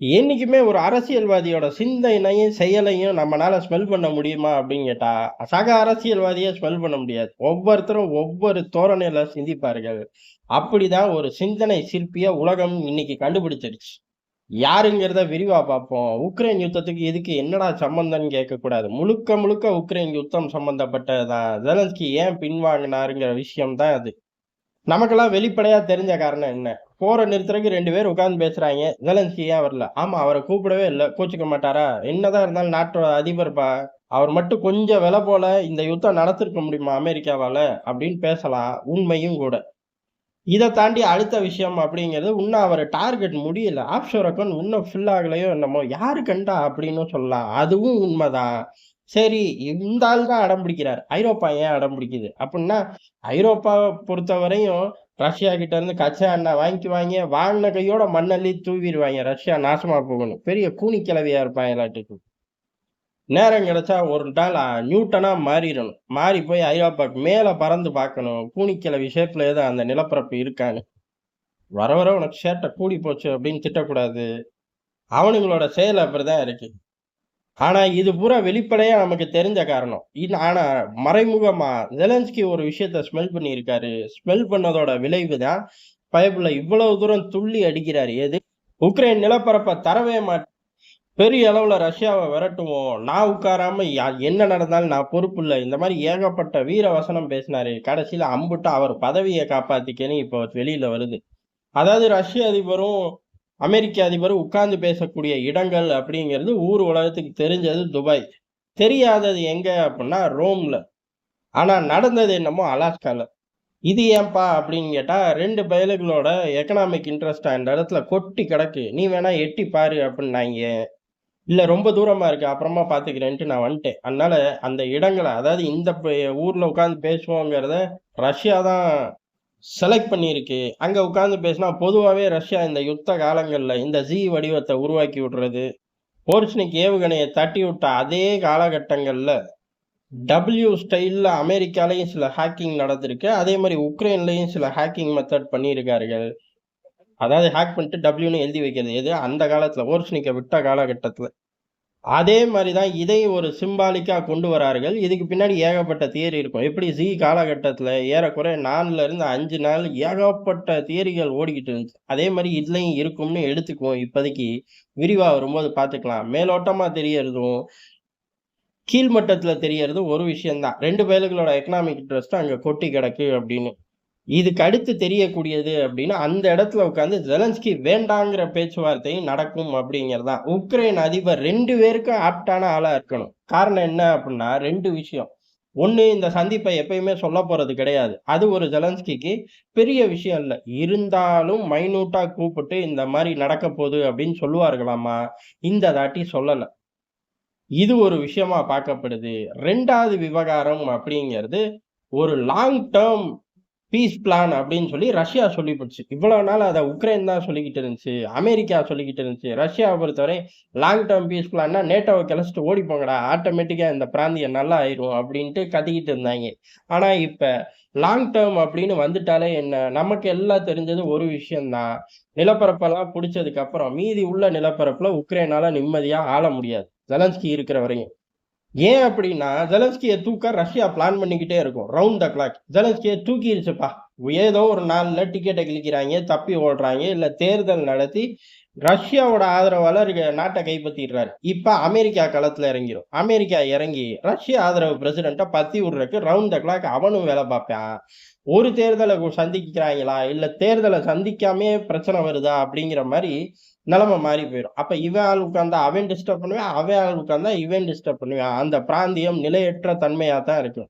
என்னைக்குமே ஒரு அரசியல்வாதியோட சிந்தனையும் செயலையும் நம்மளால ஸ்மெல் பண்ண முடியுமா அப்படின்னு கேட்டா சக அரசியல்வாதியை ஸ்மெல் பண்ண முடியாது. ஒவ்வொருத்தரும் ஒவ்வொரு தோரணையில சிந்திப்பார்கள். அப்படிதான் ஒரு சிந்தனை சிற்பிய உலகம் இன்னைக்கு கண்டுபிடிச்சிருச்சு. யாருங்கிறத விரிவா பார்ப்போம். உக்ரைன் யுத்தத்துக்கு இதுக்கு என்னடா சம்பந்தம்னு கேட்கக்கூடாது. முழுக்க முழுக்க உக்ரைன் யுத்தம் சம்பந்தப்பட்டதுதான் ஜெலன்ஸ்கி ஏன் பின்வாங்கினாருங்கிற விஷயம் தான் அது. நமக்கெல்லாம் வெளிப்படையா தெரிஞ்ச காரணம் என்ன? போரை நிறுத்துறதுக்கு ரெண்டு பேர் உட்கார்ந்து பேசுறாங்க. ஜெலன்ஸ்கி ஏன் வரல? ஆமா அவரை கூப்பிடவே இல்லை. கோச்சிக்க மாட்டாரா? என்னதான் இருந்தாலும் நாட்டோட அதிபர்ப்பா அவர் மட்டும் கொஞ்சம் விலை போல இந்த யுத்தம் நடத்திருக்க முடியுமா அமெரிக்காவால? அப்படின்னு பேசலாம். உண்மையும் கூட. இதை தாண்டி அடுத்த விஷயம் அப்படிங்கிறது இன்னும் அவர் டார்கெட் முடியல. ஆப்ஷோர் அக்கௌண்ட் இன்னும் ஃபில் ஆகலையோ என்னமோ யாரு கண்டா அப்படின்னு சொல்லலாம். அதுவும் உண்மைதான். சரி இந்த ஆள் தான் அடம் பிடிக்கிறார். ஐரோப்பா ஏன் அடம் பிடிக்குது? அப்படின்னா ஐரோப்பாவை பொறுத்தவரையும் ரஷ்யா கிட்ட இருந்து கச்சா வாங்கி வாங்கிக்குவாங்க வாங்கின கையோட மண்ணள்ளி தூவிடுவாங்க. ரஷ்யா நாசமா போகணும். பெரிய கூனி கிளவியா இருப்பான் எல்லாத்துக்கும். நேரம் கிடைச்சா ஒரு நாள் நியூட்டனா மாறிடணும். மாறி போய் ஐரோப்பாக்கு மேல பறந்து பார்க்கணும். கூனிக்கிழவி ஷேப்ல ஏதோ அந்த நிலப்பரப்பு இருக்கான்னு. வர வர உனக்கு சேட்டை கூடி போச்சு அப்படின்னு திட்டக்கூடாது. அவனுங்களோட செயல் அப்படிதான் இருக்கு. ஆனால் இது பூரா வெளிப்படையாக நமக்கு தெரிஞ்ச காரணம். இது ஆனால் மறைமுகமாக ஜெலன்ஸ்கி ஒரு விஷயத்த ஸ்மெல் பண்ணியிருக்காரு. ஸ்மெல் பண்ணதோட விளைவு தான் பயப்புல இவ்வளவு தூரம் துள்ளி அடிக்கிறார். எது? உக்ரைன் நிலப்பரப்பை தரவே மாட்டேன் பெரிய அளவில் ரஷ்யாவை விரட்டுவோம். நான் உட்காராம என்ன நடந்தாலும் நான் பொறுப்பு இல்லை. இந்த மாதிரி ஏகப்பட்ட வீர வசனம் பேசினாரு. கடைசியில அம்புட்டு அவர் பதவியை காப்பாத்திக்கன்னு இப்போ வெளியில வருது. அதாவது ரஷ்ய அதிபரும் அமெரிக்க அதிபர் உட்கார்ந்து பேசக்கூடிய இடங்கள் அப்படிங்கிறது ஊர் உலகத்துக்கு தெரிஞ்சது துபாய். தெரியாதது எங்க அப்படின்னா ரோம்ல. ஆனா நடந்தது என்னமோ அலாஸ்கால. இது ஏன்பா அப்படின்னு கேட்டா ரெண்டு பயலுகளோட எக்கனாமிக் இன்ட்ரெஸ்ட் அந்த இடத்துல கொட்டி கிடக்கு. நீ வேணா எட்டி பாரு அப்படின்னாங்க. இல்லை ரொம்ப தூரமாக இருக்குது அப்புறமா பார்த்துக்கிறேன்ட்டு நான் வந்துட்டேன். அதனால் அந்த இடங்களை அதாவது இந்த ஊரில் உட்காந்து பேசுவோங்கிறத ரஷ்யா தான் செலக்ட் பண்ணியிருக்கு. அங்கே உட்காந்து பேசினா பொதுவாகவே ரஷ்யா இந்த யுத்த காலங்களில் இந்த ஜி வடிவத்தை உருவாக்கி விடுறது. போர்ச்னிக் ஏவுகணையை தட்டி விட்ட அதே காலகட்டங்களில் டபிள்யூ ஸ்டைலில் அமெரிக்காலையும் சில ஹேக்கிங் நடந்திருக்கு. அதே மாதிரி உக்ரைன்லையும் சில ஹேக்கிங் மெத்தட் பண்ணியிருக்கார்கள். அதாவது ஹேக் பண்ணிட்டு டபிள்யூன்னு எழுதி வைக்கிறது எது? அந்த காலத்தில் ஓர்ஸ்னிக்கை விட்ட காலகட்டத்தில். அதே மாதிரி தான் இதை ஒரு சிம்பாலிக்காக கொண்டு வரார்கள். இதுக்கு பின்னாடி ஏகப்பட்ட தியரி இருக்கும். எப்படி ஜி காலகட்டத்தில் ஏறக்குறைய நாலுலேருந்து அஞ்சு நாள் ஏகப்பட்ட தியரிகள் ஓடிக்கிட்டு இருந்துச்சு. அதே மாதிரி இதுலயும் இருக்கும்னு எடுத்துக்குவோம். இப்போதைக்கு விரிவாக வரும்போது பார்த்துக்கலாம். மேலோட்டமாக தெரியறதும் கீழ்மட்டத்தில் தெரியறதும் ஒரு விஷயம்தான். ரெண்டு பேருகளோட எக்கனாமிக் இன்ட்ரெஸ்ட் அங்கே கொட்டி கிடக்கு அப்படின்னு. இதுக்கு அடுத்து தெரியக்கூடியது அப்படின்னா அந்த இடத்துல உட்காந்து ஜெலன்ஸ்கி வேண்டாங்கிற பேச்சுவார்த்தையும் நடக்கும் அப்படிங்கிறதான் உக்ரைன் அதிபர் ரெண்டு பேருக்கும் ஆப்டான ஆளாக இருக்கணும். காரணம் என்ன அப்படின்னா ரெண்டு விஷயம். ஒன்று இந்த சந்திப்பை எப்பயுமே சொல்ல போகிறது கிடையாது. அது ஒரு ஜெலன்ஸ்கிக்கு பெரிய விஷயம் இல்லை. இருந்தாலும் மைனூட்டாக கூப்பிட்டு இந்த மாதிரி நடக்க போகுது அப்படின்னு சொல்லுவார்களாமா? இந்த தாட்டி சொல்லலை. இது ஒரு விஷயமா பார்க்கப்படுது. ரெண்டாவது விவகாரம் அப்படிங்கிறது ஒரு லாங் டேர்ம் பீஸ் பிளான் அப்படின்னு சொல்லி ரஷ்யா சொல்லிவிடுச்சு இவ்வளவு நாள் அதை உக்ரைன் தான் சொல்லிக்கிட்டு இருந்துச்சு அமெரிக்கா சொல்லிக்கிட்டு இருந்துச்சு. ரஷ்யாவை பொறுத்தவரை லாங் டேர்ம் பீஸ் பிளான்னா நேட்டோவை கிளச்சிட்டு ஓடி போங்கடா ஆட்டோமேட்டிக்காக இந்த பிராந்தியம் நல்லா ஆயிரும் அப்படின்ட்டு கத்திக்கிட்டு இருந்தாங்க. ஆனால் இப்போ லாங் டேர்ம் அப்படின்னு வந்துட்டாலே என்ன நமக்கு எல்லாம் தெரிஞ்சது ஒரு விஷயம்தான். நிலப்பரப்பெல்லாம் பிடிச்சதுக்கு அப்புறம் மீதி உள்ள நிலப்பரப்பில் உக்ரைனால நிம்மதியாக ஆள முடியாது. ஜெலன்ஸ்கி இருக்கிற வரையும். ஏன் அப்படின்னா ஜெலன்ஸ்கியை தூக்க ரஷ்யா பிளான் பண்ணிக்கிட்டே இருக்கும். ரவுண்ட் த கிளாக் ஜெலன்ஸ்கியை தூக்கிருச்சுப்பா. ஏதோ ஒரு நாள்ல டிக்கெட்டை கிழிக்கிறாங்க தப்பி ஓடுறாங்க இல்ல தேர்தல் நடத்தி ரஷ்யாவோட ஆதரவால நாட்டை கைப்பற்றிடுறாரு. இப்ப அமெரிக்கா களத்துல இறங்கிடும் அமெரிக்கா இறங்கி ரஷ்யா ஆதரவு பிரசிடென்ட்டை பத்தி விடுறதுக்கு ரவுண்ட் த கிளாக் அவனும் வேலை பார்ப்பான். ஒரு தேர்தலை சந்திக்கிறாங்களா? இல்ல தேர்தலை சந்திக்காமே பிரச்சனை வருதா? அப்படிங்கிற மாதிரி நிலைமை மாறி போயிடும் அப்ப இவன் ஆள் உட்காந்தா அவன் டிஸ்டர்ப் பண்ணுவேன் அவன் ஆள் உட்காந்தா இவன் டிஸ்டர்ப் பண்ணுவான். அந்த பிராந்தியம் நிலையற்ற தன்மையா தான் இருக்கும்.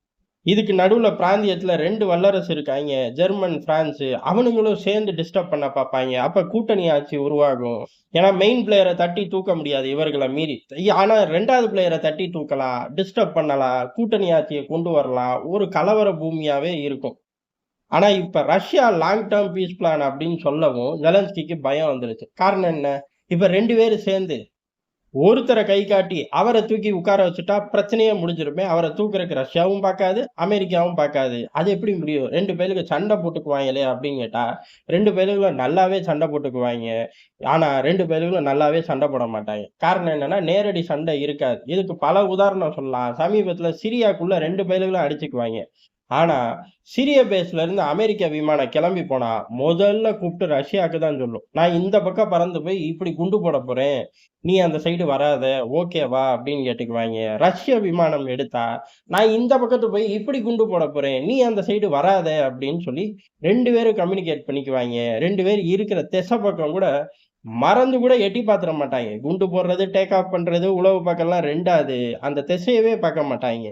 இதுக்கு நடுவில் பிராந்தியத்தில் ரெண்டு வல்லரசு இருக்காங்க. ஜெர்மன் பிரான்ஸு அவனுங்களும் சேர்ந்து டிஸ்டர்ப் பண்ண பார்ப்பாங்க. அப்போ கூட்டணி ஆட்சி உருவாகும். ஏன்னா மெயின் பிளேயரை தட்டி தூக்க முடியாது இவர்களை மீறி. ஆனால் ரெண்டாவது பிளேயரை தட்டி தூக்கலாம் டிஸ்டர்ப் பண்ணலாம் கூட்டணி ஆட்சியை கொண்டு வரலாம். ஒரு கலவர பூமியாகவே இருக்கும். ஆனால் இப்போ Russia long term peace plan அப்படின்னு சொல்லவும் ஜெலன்ஸ்கிக்கு பயம் வந்துருச்சு. காரணம் என்ன? இப்போ ரெண்டு பேரும் சேர்ந்து ஒருத்தரை கை காட்டி அவரை தூக்கி உட்கார வச்சுட்டா பிரச்சனையே முடிஞ்சிருமே. அவரை தூக்குறதுக்கு ரஷ்யாவும் பார்க்காது, அமெரிக்காவும் பார்க்காது. அது எப்படி முடியும்? ரெண்டு பேருக்கு சண்டை போட்டுக்குவாங்களே அப்படின்னு கேட்டா, ரெண்டு பேருக்குள்ள நல்லாவே சண்டை போட்டுக்குவாங்க ஆனா ரெண்டு பேருக்குள்ள நல்லாவே சண்டை போட மாட்டாங்க காரணம் என்னன்னா, நேரடி சண்டை இருக்காது. இதுக்கு பல உதாரணம் சொல்லலாம். சமீபத்துல சிரியாக்குள்ள ரெண்டு பேருக்குள்ள அடிச்சுக்குவாங்க ஆனால் சிரிய பேஸ்லேருந்து அமெரிக்க விமானம் கிளம்பி போனால் முதல்ல கூப்பிட்டு ரஷ்யாவுக்கு தான் சொல்லும். நான் இந்த பக்கம் பறந்து போய் இப்படி குண்டு போட போகிறேன் நீ அந்த சைடு வராத. ஓகேவா? அப்படின்னு கேட்டுக்குவாய்ங்க. ரஷ்ய விமானம் எடுத்தா, நான் இந்த பக்கத்து போய் இப்படி குண்டு போட போகிறேன் நீ அந்த சைடு வராத அப்படின்னு சொல்லி ரெண்டு பேரும் கம்யூனிகேட் பண்ணிக்குவாய்ங்க. ரெண்டு பேரும் இருக்கிற திசை பக்கம் கூட மறந்து கூட எட்டி பார்த்துற மாட்டாங்க குண்டு போடுறது, டேக் ஆஃப் பண்ணுறது உழவு பக்கம்லாம் ரெண்டாவது அந்த திசையவே பார்க்க மாட்டாங்க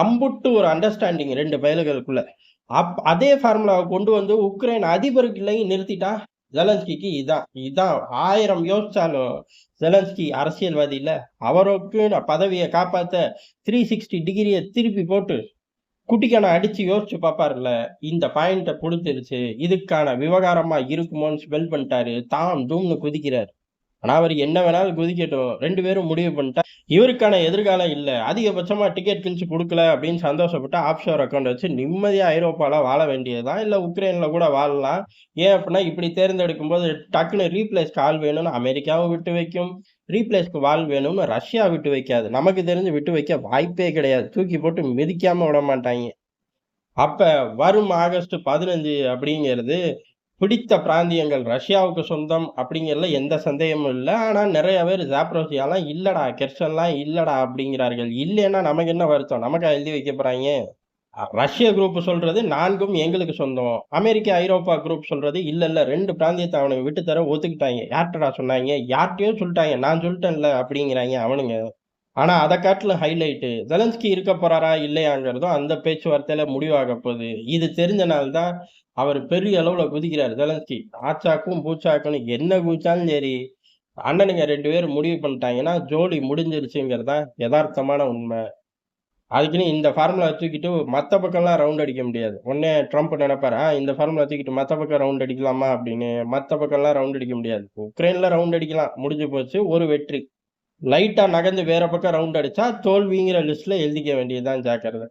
அம்புட்டு ஒரு அண்டர்ஸ்டாண்டிங் ரெண்டு பயல்களுக்குள்ள அப் அதே ஃபார்முலாவை கொண்டு வந்து உக்ரைன் இல்லையும் நிறுத்திட்டா, ஜெலன்ஸ்கிக்கு இதான். இதான் ஆயிரம் யோசிச்சாலும் ஜெலன்ஸ்கி அரசியல்வாதி இல்லை அவருக்கு பதவியை காப்பாற்ற த்ரீ சிக்ஸ்டி டிகிரியை திருப்பி போட்டு, குட்டிக்கான அடிச்சு யோசிச்சு பார்ப்பார்ல. இந்த பாயிண்ட்டை கொடுத்துருச்சு இதுக்கான விவகாரமா இருக்குமோன்னு ஸ்பெல் பண்ணிட்டாரு. தாம் தூம்னு குதிக்கிறார் ஆனால் அவர் என்ன வேணாலும் குதிக்கட்டும். ரெண்டு பேரும் முடிவு பண்ணிட்டா, இவருக்கான எதிர்காலம் இல்லை அதிகபட்சமாக டிக்கெட் கிழிச்சு கொடுக்கல அப்படின்னு சந்தோஷப்பட்டு ஆப்ஷோர் அக்கௌண்ட் வச்சு நிம்மதியாக ஐரோப்பாவில் வாழ வேண்டியதுதான் இல்லை உக்ரைனில் கூட வாழலாம். ஏன் அப்படின்னா, இப்படி தேர்ந்தெடுக்கும்போது டக்குன்னு ரீப்ளேஸ்க்கு ஆள் வேணும்னு அமெரிக்காவும் விட்டு வைக்கும். ரீப்ளேஸ்க்கு ஆள் வேணும்னு ரஷ்யா விட்டு வைக்காது. நமக்கு தெரிஞ்சு விட்டு வைக்க வாய்ப்பே கிடையாது. தூக்கி போட்டு மிதிக்காமல் விட மாட்டாங்க அப்போ வரும் ஆகஸ்ட் 15 அப்படிங்கிறது பிடித்த பிராந்தியங்கள் ரஷ்யாவுக்கு சொந்தம் அப்படிங்கிறதுல எந்த சந்தேகமும் இல்லை ஆனால் நிறைய பேர் ஜாப்ரோசியாலாம் இல்லைடா கெர்சன்லாம் இல்லைடா அப்படிங்கிறார்கள். இல்லைன்னா நமக்கு என்ன வருத்தம்? நமக்கா எழுதி வைக்க போகிறாங்க ரஷ்ய குரூப் சொல்றது நான்கும் எங்களுக்கு சொந்தம். அமெரிக்க, ஐரோப்பா குரூப் சொல்றது இல்ல இல்ல ரெண்டு பிராந்தியத்தை அவனுக்கு விட்டு தர ஒத்துக்கிட்டாங்க யார்கிட்டடா சொன்னாங்க யார்ட்டயோ சொல்லிட்டாங்க நான் சொல்லிட்டேன்ல அப்படிங்கிறாங்க அவனுங்க. ஆனா அதை காட்டிலும் ஹைலைட்டு ஜெலன்ஸ்கி இருக்க போறாரா? இல்லையாங்கிறதும் அந்த பேச்சுவார்த்தையில முடிவாகப் போகுது. இது தெரிஞ்சனால்தான் தான் பெரிய அளவுல குதிக்கிறார் ஜெலன்ஸ்கி. ஆச்சாக்கும், பூச்சாக்குன்னு என்ன குதிச்சாலும் சரி, அண்ணனுங்க ரெண்டு பேரும் முடிவு பண்ணிட்டாங்கன்னா, ஜோலி முடிஞ்சிருச்சுங்கிறது தான் யதார்த்தமான உண்மை அதுக்குன்னு இந்த ஃபார்முலா தூக்கிட்டு மற்ற பக்கம்லாம் ரவுண்ட் அடிக்க முடியாது. உடனே ட்ரம்ப் நெனைப்பாரு, ஆ இந்த ஃபார்முலா தூக்கிட்டு மற்ற பக்கம் ரவுண்ட் அடிக்கலாமா அப்படின்னு. மற்ற பக்கம்லாம் ரவுண்ட் அடிக்க முடியாது. உக்ரைன்ல ரவுண்ட் அடிக்கலாம். முடிஞ்சு போச்சு. ஒரு வெற்றி. லைட்டாக நகர்ந்து வேற பக்கம் ரவுண்ட் அடித்தா தோல்விங்கிற லிஸ்ட்டில் எழுதிக்க வேண்டியதுதான் ஜாக்கிரதை.